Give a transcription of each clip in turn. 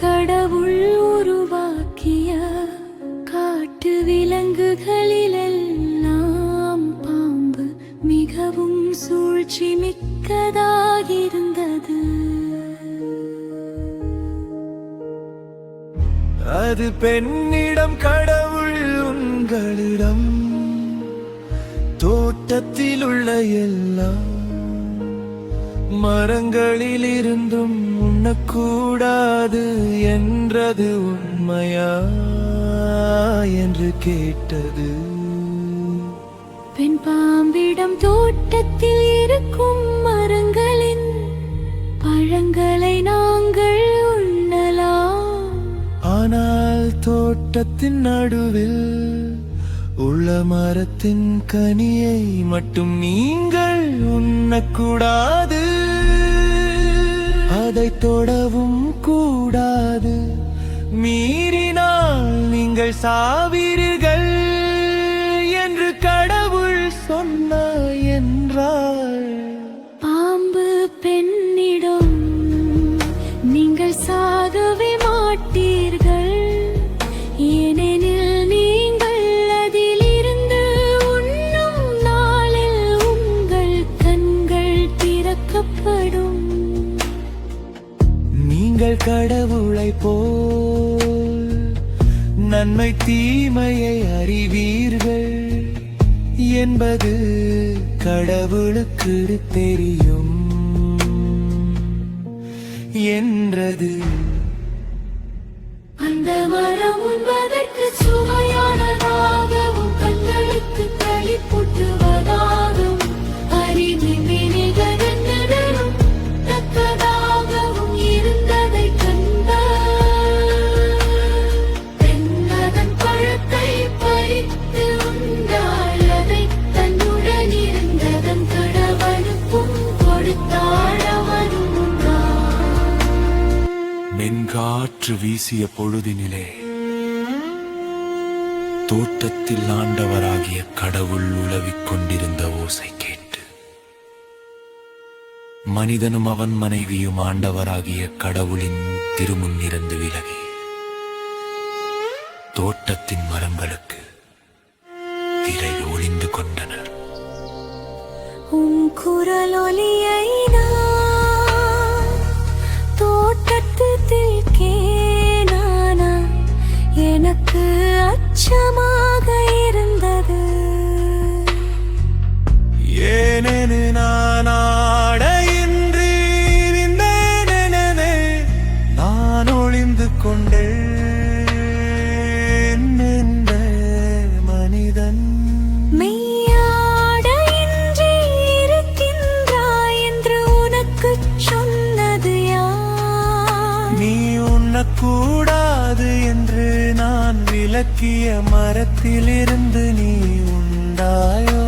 கடவுள் உருவாக்கிய காட்டு விலங்குகளிலெல்லாம் பாம்பு மிகவும் சூழ்ச்சி மிக்கதாயிருந்தது அது பெண்ணிடம் கடவுள் உங்களிடம் தோட்டத்தில் உள்ள எல்லாம் மரங்களில் இருந்தும் உண்ணக்கூடாது என்றது உண்மையா என்று கேட்டது. பெண் பாம்பிடம் தோட்டத்தில் இருக்கும் மரங்களின் பழங்களை நாங்கள் உண்ணலாம். ஆனால் தோட்டத்தின் நடுவில் உள்ள மரத்தின் கனியை மட்டும் நீங்கள் உண்ணக்கூடாது. அதை தொடவும் கூடாது. மீறினால் நீங்கள் சாவிரி கடவுளை போல் நன்மை தீமையை அறிவீர்கள் என்பது கடவுளுக்கு தெரியும் என்றது. மென்காற்று வீசிய பொழுதினிலே தோட்டத்தில் ஆண்டவராகிய கடவுள் உலவிக் கொண்டிருந்த ஓசை கேட்டு மனிதனும் அவன் மனைவியும் ஆண்டவராகிய கடவுளின் திருமுன்னிருந்து விலகி தோட்டத்தின் மரங்களுக்கு திரை ஒளிந்து கொண்டனர். உன் குரலொலியை 这么 நான் விலக்கிய மரத்திலிருந்து நீ உண்டாயோ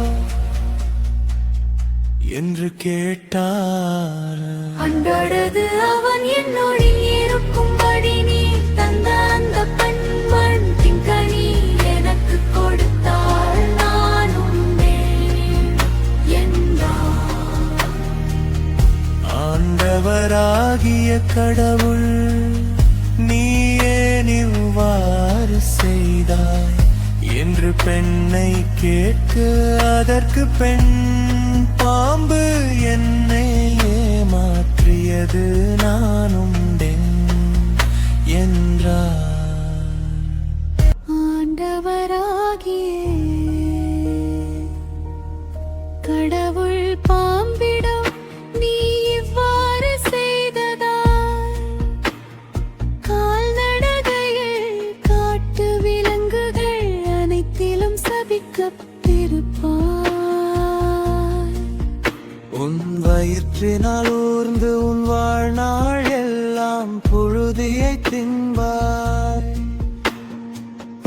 என்று கேட்டார். அன்றொழுது அவன் என்னோடு இருக்கும்படி நீ தந்த அந்த பெண்மண் திங்கனி எனக்கு கொடுத்தாள். ஆண்டவராகிய கடவுள் செய்தாய். என்று பெண்ணை கேட்கு அதற்கு பெண் பாம்பு என்னை ஏமாற்றியது நானும் என்றார். ஆண்டவராகிய வயிற்றினால் ஊர்ந்து உன் வாழ்நாள் எல்லாம் புழுதியை தின்பாய்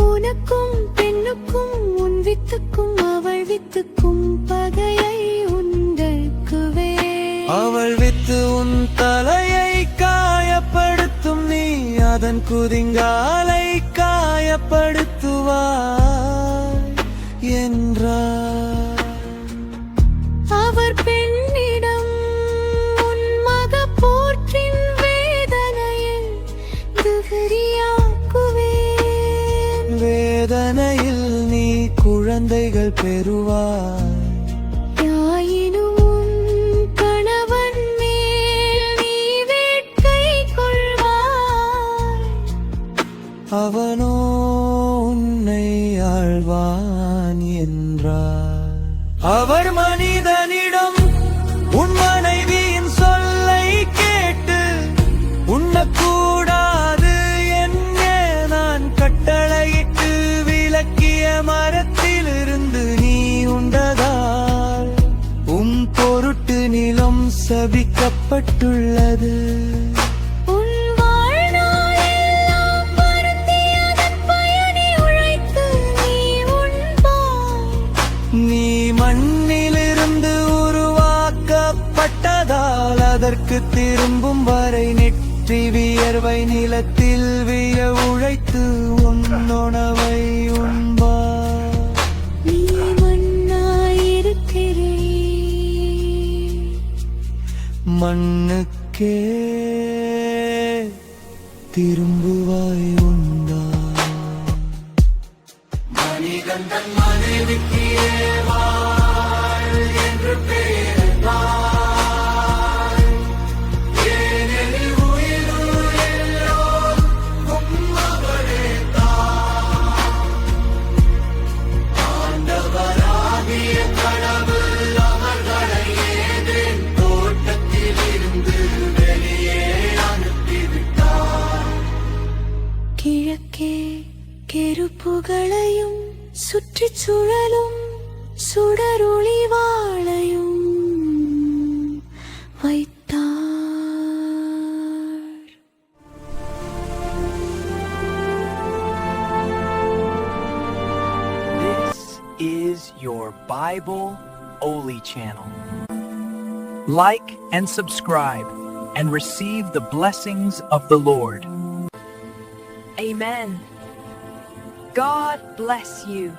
உனக்கும் பெண்ணுக்கும் உன் வித்துக்கும் அவள் வித்துக்கும் பகையை உண்டாக்குவே அவள் வித்து உன் தலையை காயப்படுத்தும் நீ அதன் குதிங்காலை காயப்படுத்துவாய் என்றார். சிந்தனையில் நீ குழந்தைகள் பெறுவாய். அவனோ உன்னை ஆழ்வார் மரத்திலிருந்து நீ உண்டதால் உம் பொருட்டு நிலம் சபிக்கப்பட்டுள்ளது. நீ மண்ணிலிருந்து உருவாக்கப்பட்டதால் அதற்கு திரும்பும் வரை நெற்றி வியர்வை நிலத்தில் விய உழைத்து உன்னொணவை உண்பா. நீ மண்ணாயிருக்கிறே. மண்ணுக்கே திரும்புவாய் உண்டா. கிழக்கே கெருப்புகளையும் சுற்றிச் சுழலும் சுடரொளி வாளையும் வைத்தார் This is your Bible Oli channel. Like and subscribe and receive the blessings of the Lord. Amen. God bless you.